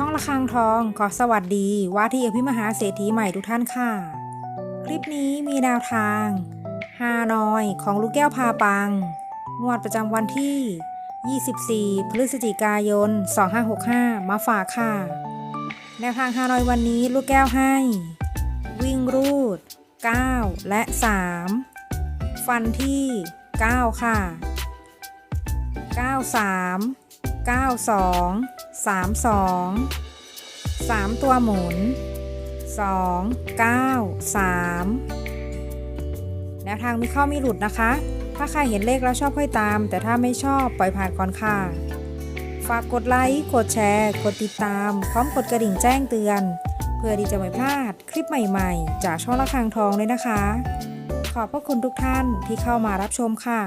ช่องทอง ขอสวัสดีว่าที่อภิมหาเศรษฐีใหม่ทุกท่านค่ะ คลิปนี้มีแนวทางฮานอยของลูกแก้วพาปัง งวดประจำวันที่ 24 พฤศจิกายน 2565 มาฝากค่ะ แนวทางฮานอยวันนี้ลูกแก้วให้ วิ่งรูด 9 และ 3 ฟันที่ 9 ค่ะ 93 92 32 3 ตัวหมุน 2 9 3 แนวทางมีเข้ามีหลุดนะคะ ถ้าใครเห็นเลขแล้วชอบค่อยตาม แต่ถ้าไม่ชอบปล่อยผ่านก่อนค่ะ ฝากกดไลค์ กดแชร์ กดติดตาม พร้อมกดกระดิ่งแจ้งเตือน เพื่อที่จะไม่พลาดคลิปใหม่ๆ จากช่องละครังทองเลยนะคะ ขอบพระคุณทุกท่านที่เข้ามารับชมค่ะ